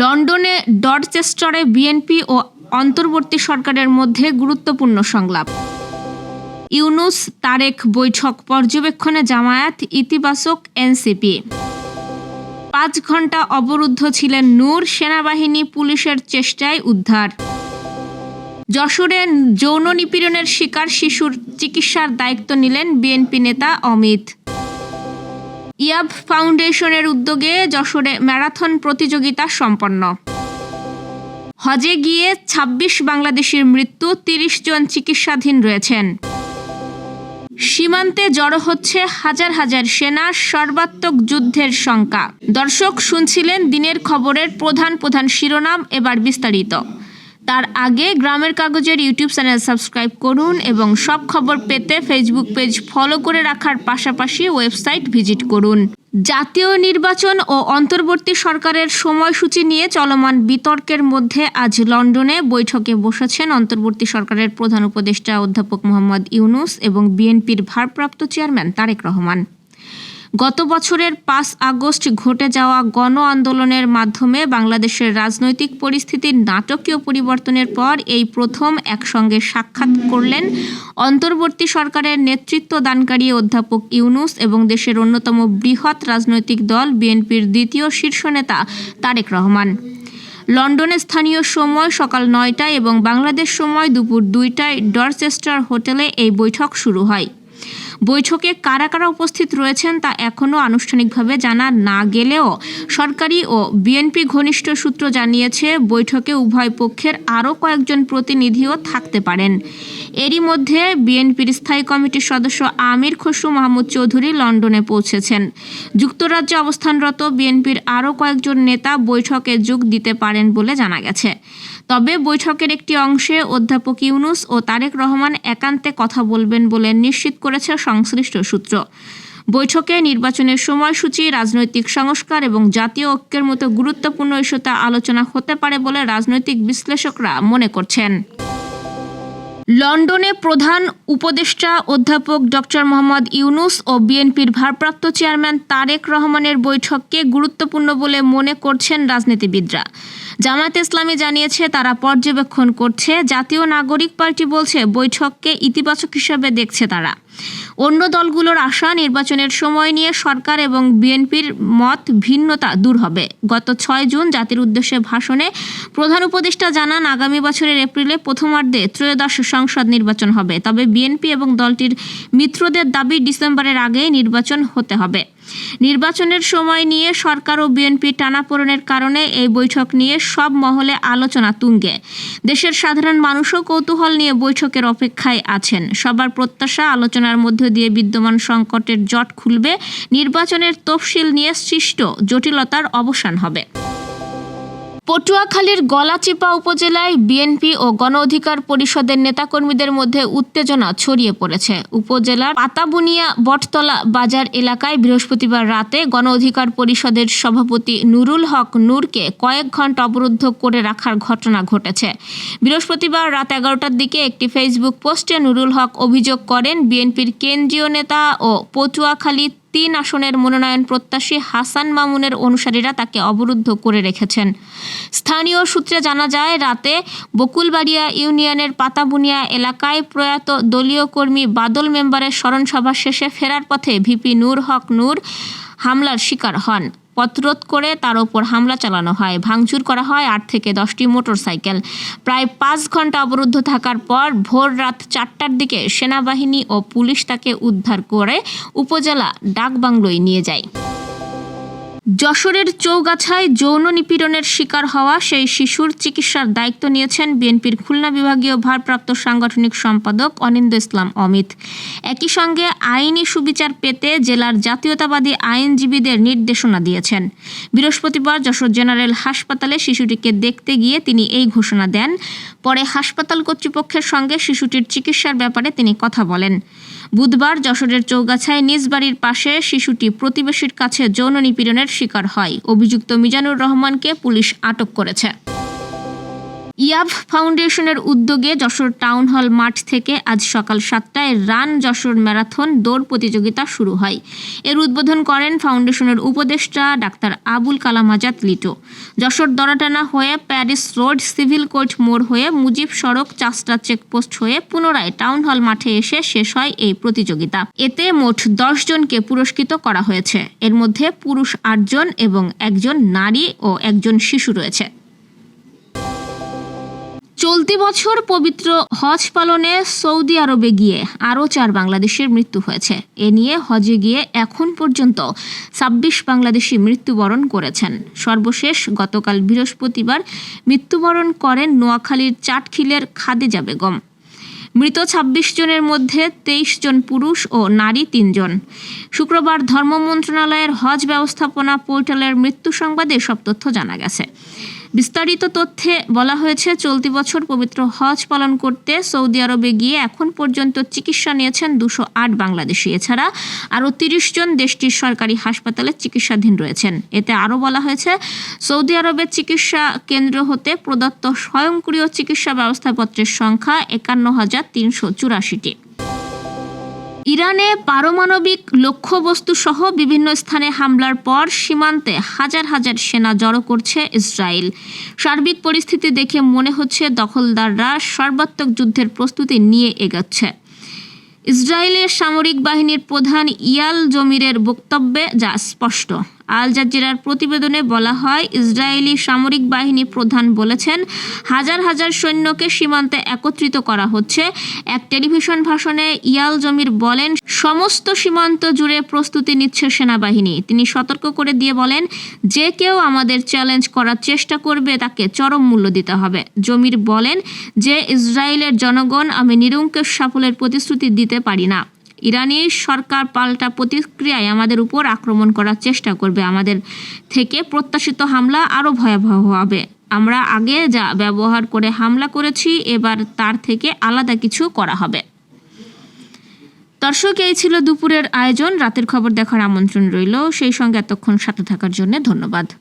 লন্ডনে ডরচেস্টারে বিএনপি ও অন্তর্বর্তী সরকারের মধ্যে গুরুত্বপূর্ণ সংলাপ। ইউনুস তারেক বৈঠক পর্যবেক্ষণে জামায়াত ইতিবাচক এনসিপি। পাঁচ ঘণ্টা অবরুদ্ধ ছিলেন নূর, সেনাবাহিনী, পুলিশের চেষ্টায় উদ্ধার। যশোরে যৌন নিপীড়নের শিকার শিশুর চিকিৎসার দায়িত্ব নিলেন বিএনপি নেতা অমিত। ইয়াব ফাউন্ডেশনের উদ্যোগে যশোরে ম্যারাথন প্রতিযোগিতা সম্পন্ন। হজে গিয়ে ২৬ বাংলাদেশির মৃত্যু ৩০ জন চিকিৎসাধীন রয়েছেন। সীমান্তে জড়ো হচ্ছে হাজার হাজার সেনা সর্বাত্মক যুদ্ধের শঙ্কা দর্শক শুনছিলেন দিনের খবরের প্রধান প্রধান শিরোনাম এবার বিস্তারিত। তার আগে গ্রামের কাগজের ইউটিউব চ্যানেল সাবস্ক্রাইব করুন এবং সব খবর পেতে ফেসবুক পেজ ফলো করে রাখার পাশাপাশি ওয়েবসাইট ভিজিট করুন। জাতীয় নির্বাচন ও অন্তর্বর্তী সরকারের সময়সূচি নিয়ে চলমান বিতর্কের মধ্যে আজ লন্ডনে বৈঠকে বসেছেন অন্তর্বর্তী সরকারের প্রধান উপদেষ্টা অধ্যাপক মোহাম্মদ ইউনুস এবং বিএনপির ভারপ্রাপ্ত চেয়ারম্যান তারেক রহমান। গত বছরের পাঁচ আগস্ট ঘটে যাওয়া গণ আন্দোলনের মাধ্যমে বাংলাদেশের রাজনৈতিক পরিস্থিতির নাটকীয় পরিবর্তনের পর এই প্রথম একসঙ্গে সাক্ষাৎ করলেন অন্তর্বর্তী সরকারের নেতৃত্ব দানকারী অধ্যাপক ইউনুস এবং দেশের অন্যতম বৃহৎ রাজনৈতিক দল বিএনপির দ্বিতীয় শীর্ষ নেতা তারেক রহমান। লন্ডনে স্থানীয় সময় সকাল নয়টায় এবং বাংলাদেশ সময় দুপুর দুইটায় ডরচেস্টার হোটেলে এই বৈঠক শুরু হয়। বৈঠকে কারা কারা উপস্থিত রয়েছেন তা এখনও আনুষ্ঠানিকভাবে জানা না গেলেও সরকারি ও বিএনপি ঘনিষ্ঠ সূত্র জানিয়েছে, বৈঠকে উভয় পক্ষের আরও কয়েকজন প্রতিনিধিও থাকতে পারেন। এরই মধ্যে বিএনপির স্থায়ী কমিটির সদস্য আমির খসরু মাহমুদ চৌধুরী লন্ডনে পৌঁছেছেন। যুক্তরাজ্যে অবস্থানরত বিএনপির আরও কয়েকজন নেতা বৈঠকে যোগ দিতে পারেন বলে জানা গেছে। তবে বৈঠকের একটি অংশে অধ্যাপক ইউনুস ও তারেক রহমান একান্তে কথা বলবেন বলে নিশ্চিত করেছে সংশ্লিষ্ট সূত্র। বৈঠকে নির্বাচনের সময়সূচি, রাজনৈতিক সংস্কার এবং জাতীয় ঐক্যের মতো গুরুত্বপূর্ণ ইস্যুতে আলোচনা হতে পারে বলে রাজনৈতিক বিশ্লেষকরা মনে করছেন। লন্ডনে প্রধান উপদেষ্টা অধ্যাপক ডক্টর মোহাম্মদ ইউনুস ও বিএনপির ভারপ্রাপ্ত চেয়ারম্যান তারেক রহমানের বৈঠককে গুরুত্বপূর্ণ বলে মনে করছেন রাজনীতিবিদরা। জামায়াত ইসলামী জানিয়েছে তারা পর্যবেক্ষণ করছে, জাতীয় নাগরিক পার্টি বলছে বৈঠককে ইতিবাচক হিসেবে দেখছে তারা। অন্য দলগুলোর আশা নির্বাচনের সময় নিয়ে সরকার এবং বিএনপির মত ভিন্নতা দূর হবে। গত ছয় জুন জাতির উদ্দেশ্যে ভাষণে প্রধান উপদেষ্টা জানান, আগামী বছরের এপ্রিলে প্রথমার্ধে ত্রয়োদশ সংসদ নির্বাচন হবে। তবে বিএনপি এবং দলটির মিত্রদের দাবি, ডিসেম্বরের আগে নির্বাচন হতে হবে। নির্বাচনের সময় নিয়ে সরকার ও বিএনপি টানাপোড়েনের কারণে এই বৈঠক নিয়ে সব মহলে আলোচনা তুঙ্গে। দেশের সাধারণ মানুষও কৌতূহল নিয়ে বৈঠকের অপেক্ষায় আছেন। সবার প্রত্যাশা, আলোচনার মধ্য দিয়ে বিদ্যমান সংকটের জট খুলবে। নির্বাচনের তফসিল নিয়ে সৃষ্ট জটিলতার অবসান হবে। পটুয়াখালীর গলাচিপা উপজেলায় বিএনপি ও গণ অধিকার পরিষদের নেতাকর্মীদের মধ্যে উত্তেজনা ছড়িয়ে পড়েছে। উপজেলার পাতাবুনিয়া বটতলা বাজার এলাকায় বৃহস্পতিবার রাতে গণ অধিকার পরিষদের সভাপতি নুরুল হক নূরকে কয়েক ঘণ্টা অবরুদ্ধ করে রাখার ঘটনা ঘটেছে। বৃহস্পতিবার রাত এগারোটার দিকে একটি ফেসবুক পোস্টে নুরুল হক অভিযোগ করেন, বিএনপির কেন্দ্রীয় নেতা ও পটুয়াখালী তিন আসনের মনোনয়ন প্রত্যাশী হাসান মামুনের অনুসারীরা তাকে অবরুদ্ধ করে রেখেছেন। স্থানীয় সূত্রে জানা যায়, রাতে বকুলবাড়িয়া ইউনিয়নের পাতাবুনিয়া এলাকায় প্রয়াত দলীয় কর্মী বাদল মেম্বারের স্মরণসভা শেষে ফেরার পথে ভিপি নূর হক নূর হামলার শিকার হন। পথরোধ করে তার ওপর হামলা চালানো হয়। ভাঙচুর করা হয় আট থেকে দশটি মোটরসাইকেল। প্রায় পাঁচ ঘণ্টা অবরুদ্ধ থাকার পর ভোর রাত চারটার দিকে সেনাবাহিনী ও পুলিশ তাকে উদ্ধার করে উপজেলা ডাকবাংলোয় নিয়ে যায়। যশোরের চৌগাছায় যৌন নিপীড়নের শিকার হওয়া সেই শিশুর চিকিৎসার দায়িত্ব নিয়েছেন বিএনপির খুলনা বিভাগীয় ভারপ্রাপ্ত সাংগঠনিক সম্পাদক অনিন্দ ইসলাম অমিত। একই সঙ্গে আইনি সুবিচার পেতে জেলার জাতীয়তাবাদী আইনজীবীদের নির্দেশনা দিয়েছেন। বৃহস্পতিবার যশোর জেনারেল হাসপাতালে শিশুটিকে দেখতে গিয়ে তিনি এই ঘোষণা দেন। পরে হাসপাতাল কর্তৃপক্ষের সঙ্গে শিশুটির চিকিৎসার ব্যাপারে তিনি কথা বলেন। বুধবার যশোরের চৌগাছায় নিজ বাড়ির পাশে শিশুটি প্রতিবেশীর কাছে যৌন নিপীড়নের শিকার হয়। অভিযুক্ত মিজানুর রহমানকে পুলিশ আটক করেছে। ইয়াব ফাউন্ডেশনের উদ্যোগে যশোর টাউন হল মাঠ থেকে আজ সকাল সাতটায় রান যশোর ম্যারাথন দৌড় প্রতিযোগিতা শুরু হয়। এর উদ্বোধন করেন ফাউন্ডেশনের উপদেষ্টা ডাক্তার আবুল কালাম আজাদ লিটো। যশোর দরাটানা হয়ে প্যারিস রোড সিভিল কোর্ট মোড় হয়ে মুজিব সড়ক চাষটা চেকপোস্ট হয়ে পুনরায় টাউন হল মাঠে এসে শেষ হয় এই প্রতিযোগিতা। এতে মোট দশ জনকে পুরস্কৃত করা হয়েছে। এর মধ্যে পুরুষ আটজন এবং একজন নারী ও একজন শিশু রয়েছে। চলতি বছর পবিত্র হজ পালনে সৌদি আরবে গিয়ে আরও চার বাংলাদেশের মৃত্যু হয়েছে। এ নিয়ে হজে গিয়ে এখন পর্যন্ত ছাব্বিশ বাংলাদেশি মৃত্যুবরণ করেছেন। সর্বশেষ গতকাল বৃহস্পতিবার মৃত্যুবরণ করেন নোয়াখালীর চাটখিলের খাদিজা বেগম। মৃত ২৬ জনের মধ্যে তেইশ জন পুরুষ ও নারী তিনজন শুক্রবার ধর্ম মন্ত্রণালয়ের হজ ব্যবস্থাপনা পোর্টালের মৃত্যু সংবাদে সব তথ্য জানা গেছে। বিস্তারিত তথ্যে বলা হয়েছে, চলতি বছর পবিত্র হজ পালন করতে সৌদি আরবে গিয়ে এখন পর্যন্ত চিকিৎসা নিয়েছেন দুশো আট বাংলাদেশি। এছাড়া আরও তিরিশ জন দেশটির সরকারি হাসপাতালে চিকিৎসাধীন রয়েছেন। এতে আরও বলা হয়েছে, সৌদি আরবের চিকিৎসা কেন্দ্র হতে প্রদত্ত স্বয়ংক্রিয় চিকিৎসা ব্যবস্থাপত্রের সংখ্যা একান্ন হাজার তিনশো চুরাশিটি। ইরানে পারমাণবিক লক্ষ্যবস্তু সহ বিভিন্ন স্থানে হামলার পর সীমান্তে হাজার হাজার সেনা জড়ো করছে ইসরায়েল। সার্বিক পরিস্থিতি দেখে মনে হচ্ছে দখলদাররা সর্বাত্মক যুদ্ধের প্রস্তুতি নিয়ে এগাচ্ছে। ইসরায়েলের সামরিক বাহিনীর প্রধান ইয়াল জমিরের বক্তব্যে যা স্পষ্ট। আল জাজিরার প্রতিবেদনে বলা হয়, ইসরায়েলি সামরিক বাহিনী প্রধান বলেছেন, হাজার হাজার সৈন্যকে সীমান্তে একত্রিত করা হচ্ছে। এক টেলিভিশন ভাষণে ইয়াল জমির বলেন, সমস্ত সীমান্ত জুড়ে প্রস্তুতি নিচ্ছে সেনাবাহিনী। তিনি সতর্ক করে দিয়ে বলেন, যে কেউ আমাদের চ্যালেঞ্জ করার চেষ্টা করবে তাকে চরম মূল্য দিতে হবে। জমির বলেন, যে ইসরায়েলের জনগণ, আমি নিরঙ্কুশ সাফল্যের প্রতিশ্রুতি দিতে পারি না। ইরানি সরকার পাল্টা প্রতিক্রিয়ায় আমাদের উপর আক্রমণ করার চেষ্টা করবে। আমাদের থেকে প্রত্যাশিত হামলা আরও ভয়াবহ হবে। আমরা আগে যা ব্যবহার করে হামলা করেছি, এবার তার থেকে আলাদা কিছু করা হবে। দর্শক, এই ছিল দুপুরের আয়োজন। রাতের খবর দেখার আমন্ত্রণ রইল। সেই সঙ্গে এতক্ষণ সাথে থাকার জন্য ধন্যবাদ।